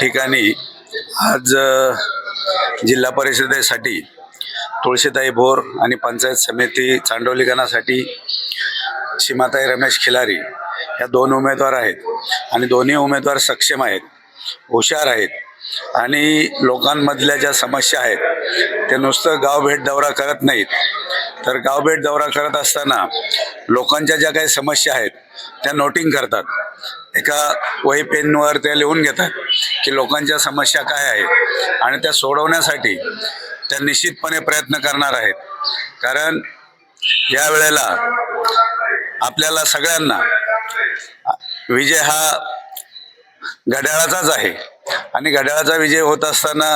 ठिकाणी आज जिल्हा परिषदेसाठी तुळशीताई भोर आणि पंचायत समिती चांडोली सीमाताई रमेश खिलारी या दोन उमेदवार आहेत आणि दोन्ही उमेदवार सक्षम आहेत हुशार आहेत आणि लोकांमधल्या ज्या समस्या आहेत ते नुसतं गाव भेट दौरा करत नाहीत. तर गावभेट दौरा करत असताना लोकांच्या ज्या काही समस्या आहेत त्या नोटिंग करतात. एका वही पेनवर ते लिहून घेतात की लोकांच्या समस्या काय आहेत. आणि त्या सोडवण्यासाठी त्या निश्चितपणे प्रयत्न करणार आहेत. कारण या वेळेला आपल्याला सगळ्यांना विजय हा घड्याळाचाच आहे. आणि घड्याळाचा विजय होत असताना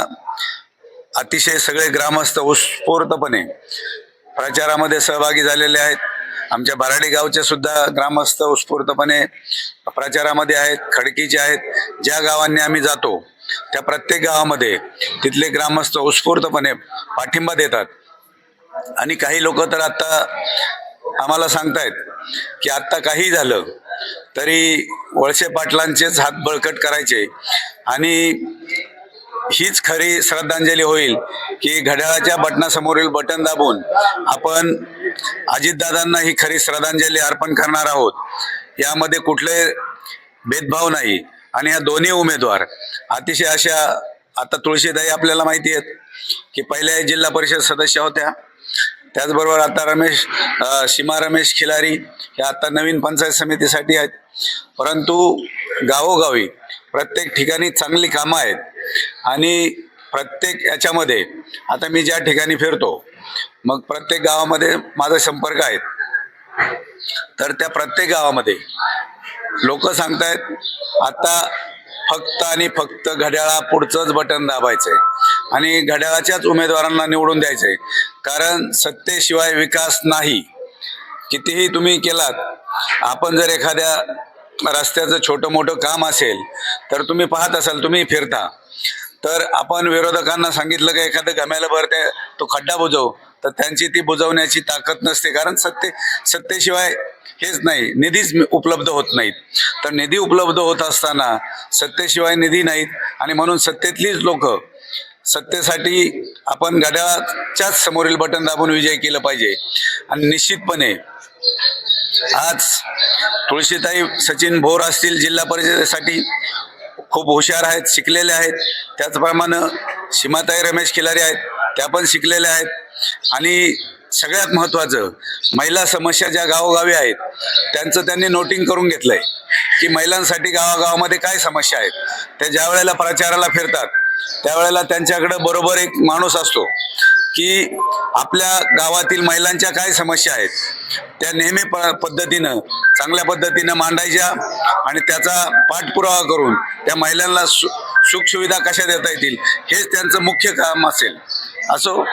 अतिशय सगळे ग्रामस्थ उत्स्फूर्तपणे प्रचारामध्ये सहभागी झालेले आहेत. आमच्या बराडी गावचे सुद्धा ग्रामस्थ उत्स्फूर्तपणे प्रचारामध्ये आहेत खडकीचे आहेत. ज्या गावांनी आम्ही जातो त्या प्रत्येक गावामध्ये तिथले ग्रामस्थ उत्स्फूर्तपणे पाठिंबा देतात. आणि काही लोक तर आत्ता आम्हाला सांगतायत की आत्ता काही झालं तरी वळसे पाटलांचेच हात बळकट करायचे. आणि हीच खरी श्रद्धांजली होईल की घड्याळाच्या बटनासमोरील बटन दाबून आपण अजितदादांना ही खरी श्रद्धांजली अर्पण करणार आहोत. यामध्ये कुठले भेदभाव नाही आणि या दोन्ही उमेदवार अतिशय अशा आता तुळशीदाई आपल्याला माहिती आहेत की पहिल्या जिल्हा परिषद सदस्य होत्या. त्याचबरोबर आता रमेश सीमा रमेश खिलारी हे आता नवीन पंचायत समितीसाठी आहेत. परंतु गावोगावी प्रत्येक ठिकाणी चांगली कामं आहेत. आणि प्रत्येक याच्यामध्ये आता मी ज्या ठिकाणी फिरतो मग प्रत्येक गावामध्ये माझा संपर्क आहेत. तर त्या प्रत्येक गावामध्ये लोक सांगतायत आता फक्त आणि फक्त घड्याळा पुढचंच बटन दाबायचंय आणि घड्याळाच्याच उमेदवारांना निवडून द्यायचंय. कारण सत्तेशिवाय विकास नाही. कितीही तुम्ही केलात आपण जर एखाद्या रस्त्याचं छोटं मोठं काम असेल तर तुम्ही पाहत असाल तुम्ही फिरता. तर आपण विरोधकांना सांगितलं की एखादं गम्याला भरते तो खड्डा बुजव तर त्यांची ती बुजवण्याची ताकद नसते. कारण सत्ते सत्तेशिवाय हेच नाही निधीच उपलब्ध होत नाहीत. तर निधी उपलब्ध होत असताना सत्तेशिवाय निधी नाहीत आणि म्हणून सत्तेतलीच लोक सत्तेसाठी आपण गडाच्याच समोरील बटन दाबून विजय केलं पाहिजे. आणि निश्चितपणे आज तुळशीताई सचिन भोर असतील जिल्हा परिषदेसाठी खूप हुशार आहेत शिकलेले आहेत. त्याचप्रमाणे सीमाताई रमेश खिलारी आहेत त्या पण शिकलेल्या आहेत. आणि सगळ्यात महत्त्वाचं महिला समस्या ज्या गावोगावी आहेत त्यांचं त्यांनी नोटिंग करून घेतलंय की महिलांसाठी गावागावामध्ये काय समस्या आहेत. त्या ज्या वेळेला प्रचाराला फिरतात त्यावेळेला त्यांच्याकडं बरोबर एक माणूस असतो. की आपल्या गावातील महिलांच्या काय समस्या आहेत त्या नेहमी प पद्धतीनं चांगल्या पद्धतीनं मांडायच्या आणि त्याचा पाठपुरावा करून त्या महिलांना सु सुखसुविधा कशा देता येतील हेच त्यांचं मुख्य काम असेल. असो